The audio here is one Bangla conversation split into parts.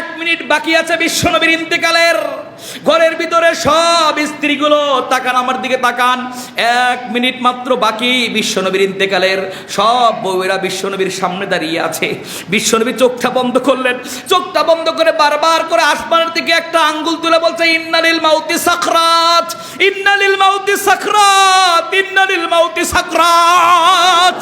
এক মিনিট বাকি আছে বিশ্বনবীর ইন্তেকালের। ঘরের ভিতরে সব স্ত্রীগুলো তাকান, আমার দিকে তাকান। এক মিনিট মাত্র বাকি বিশ্বনবীর ইন্তেকালের। সব বউয়েরা বিশ্বনবীর সামনে দাঁড়িয়ে আছে। বিশ্বনবী চোখটা বন্ধ করলেন। চোখটা বন্ধ করে বারবার করে আসমানের দিকে একটা আঙ্গুল তুলে বলছে, ইন্নালিল মাউতি সাকরাত, ইন্নালিল মাউতি সাকরাত, ইন্নালিল মাউতি সাকরাত।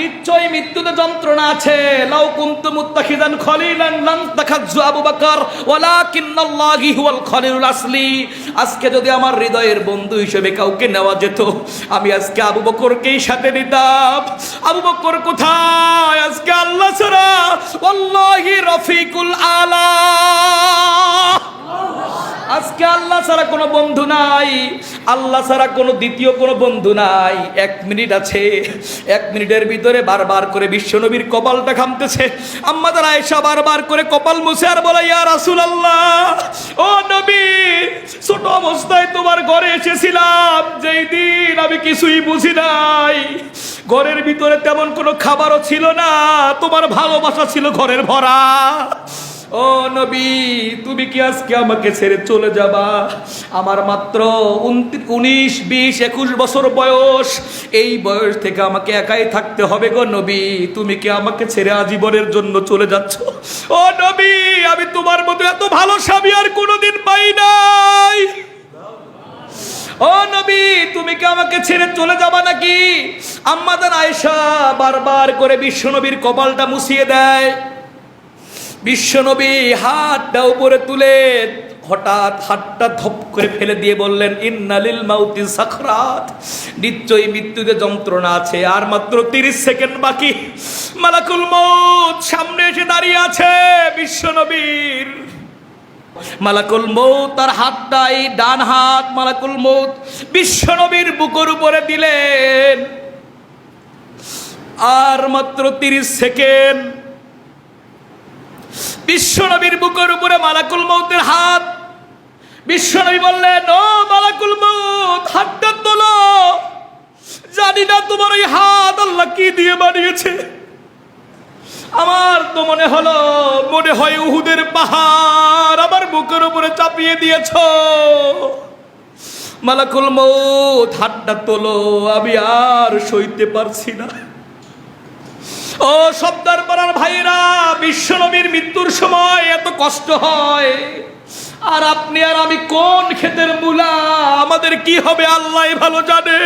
নিশ্চয়ই মৃত্যুতে যন্ত্রণা আছে। লাউ কুনতু মুত্তাখিদান খলিলান লান তাখাজ্জু আবু বকর, ওয়ালাকিন্নাল্লাহি হুয়াল খলিলুল আসলি। আজকে যদি আমার হৃদয়ের বন্ধু হিসেবে কাউকে নেওয়া যেত, আমি আজকে আবু বকরকেই সাথে নিতাম। আবু বকর কোথায়? আজকে আল্লাহ ছাড়া, ওয়াল্লাহি রফিকুল আলা। আল্লাহ ছাড়া কোনো বন্ধু নাই। আল্লাহ ছাড়া কোনো দ্বিতীয় কোনো বন্ধু নাই। এক মিনিট আছে। এক মিনিটের ভিতরে বারবার করে বিশ্বনবীর কপালটা খামতেছে আম্মাদের আয়েশা বারবার করে কপাল মুছে আর বলে, ইয়া রাসুল আল্লাহ ও নবী, ছোট অবস্থায় তোমার ঘরে এসেছিলাম। যেই দিন আমি কিছুই বুঝি নাই। ঘরের ভিতরে তেমন কোনো খাবারও ছিল না। তোমার ভালোবাসা ছিল ঘরের ভরা। ও নবী, তুমি কি আজকে আমাকে ছেড়ে চলে যাবা? আমার মাত্র উনিশ, বিশ, একুশ বছর বয়স। এই বয়স থেকে আমাকে একাই থাকতে হবে গো নবী। তুমি কি আমাকে ছেড়ে আজীবনের জন্য চলে যাচ্ছ? ও নবী, আমি তোমার মতো এত ভালো স্বামী আর কোনোদিন পাই নাই। ও নবী, তুমি কি আমাকে ছেড়ে চলে যাবা নাকি? আম্মাদান আয়েশা বারবার করে বিশ্বনবীর কপালটা মুছিয়ে দেয়। বিশ্বনবী হাতটা উপরে তুলে হঠাৎ হাতটা ধপ করে ফেলে দিয়ে বললেন, ইন্নালিল মাউতি সাখরাত। নিশ্চয়ই মৃত্যুতে যন্ত্রণা আছে। আর মাত্র তিরিশ সেকেন্ড বাকি। মালাকুল মৌত সামনে এসে দাঁড়িয়ে আছে বিশ্বনবীর। মালাকুল মৌত তার হাতটা, এই ডান হাত মালাকুল মৌত বিশ্বনবীর বুকের উপরে দিলেন। আর মাত্র তিরিশ সেকেন্ড বিশ্বনবীর বুকের উপরে মালাকুল মৌতের হাত। বিশ্বনবী বললেন, ও মালাকুল মৌত হাতটা তোলো। জানি না তোমার ওই হাত আল্লাহ কি দিয়ে বানিয়েছে। আমার তো মনে হলো, মনে হয় উহুদের পাহাড় আমার বুকের উপরে চাপিয়ে দিয়েছ। মালাকুল মৌত হাতটা তোলো, আমি আর সইতে পারছি না। ও সর্দার পাড়ার ভাইরা বিশ্বনবীর মৃত্যুর সময় এত কষ্ট হয়। আর আপনি আর আমি কোন ক্ষেতের মূলা? আমাদের কি হবে আল্লাহ ভালো জানে।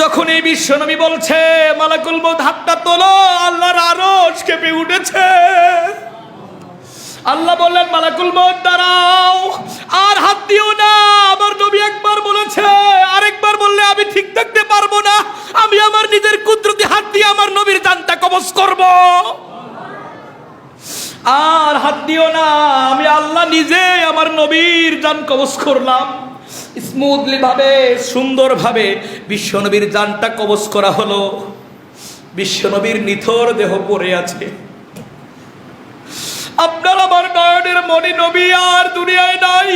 যখন এই বিশ্বনবী বলছে, মালাকুল মৌত হাতটা তোলো, আল্লাহর আরশ কেঁপে উঠেছে। আল্লাহ বললেন, মালাকুল মৌত দাঁড়াও, আর হাত দিও না, আমার নবী একবার বলেছে আরেকবার বললে আমি ঠিক থাকতে পারব না আমি আমার নিজের কুদরতি হাত দিয়ে আমার নবীর জানটা কবজ করব আর হাত দিও না, আমি আল্লাহ নিজে আমার নবীর জান কবজ করলাম। স্মুথলি ভাবে সুন্দর ভাবে বিশ্বনবীর জানটা কবজ করা হলো। বিশ্বনবীর নিথর দেহ পড়ে আছে। আপনার আমার নয়নের মনি নবী আর দুনিয়ায় নাই।